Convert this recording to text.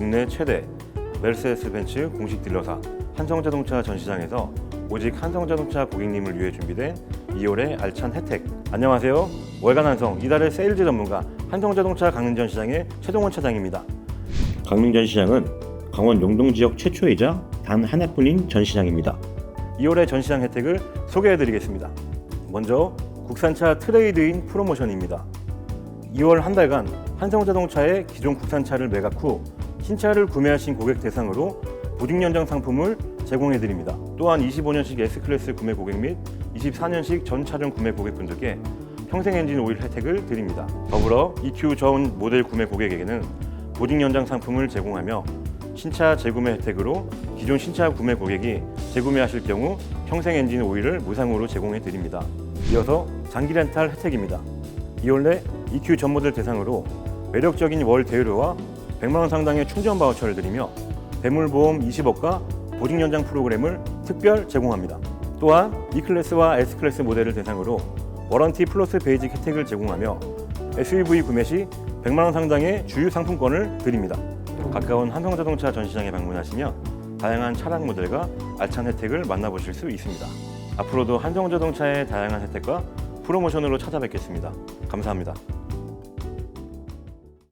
국내 최대 메르세데스 벤츠 공식 딜러사 한성자동차 전시장에서 오직 한성자동차 고객님을 위해 준비된 2월의 알찬 혜택. 안녕하세요. 월간 한성 이달의 세일즈 전문가 한성자동차 강릉전시장의 최동원 차장입니다. 강릉전시장은 강원 영동 지역 최초이자 단 하나뿐인 전시장입니다. 2월의 전시장 혜택을 소개해드리겠습니다. 먼저 국산차 트레이드인 프로모션입니다. 2월 한 달간 한성자동차의 기존 국산차를 매각 후 신차를 구매하신 고객 대상으로 보증 연장 상품을 제공해 드립니다. 또한 25년식 S클래스 구매 고객 및 24년식 전 차종 구매 고객분들께 평생 엔진 오일 혜택을 드립니다. 더불어 EQ 전 모델 구매 고객에게는 보증 연장 상품을 제공하며 신차 재구매 혜택으로 기존 신차 구매 고객이 재구매하실 경우 평생 엔진 오일을 무상으로 제공해 드립니다. 이어서 장기 렌탈 혜택입니다. 2월 내 EQ 전 모델 대상으로 매력적인 월 대여료와 100만 원 상당의 충전 바우처를 드리며 대물보험 20억과 보증 연장 프로그램을 특별 제공합니다. 또한 E클래스와 S클래스 모델을 대상으로 워런티 플러스 베이직 혜택을 제공하며 SUV 구매 시 100만 원 상당의 주유 상품권을 드립니다. 가까운 한성자동차 전시장에 방문하시면 다양한 차량 모델과 알찬 혜택을 만나보실 수 있습니다. 앞으로도 한성자동차의 다양한 혜택과 프로모션으로 찾아뵙겠습니다. 감사합니다.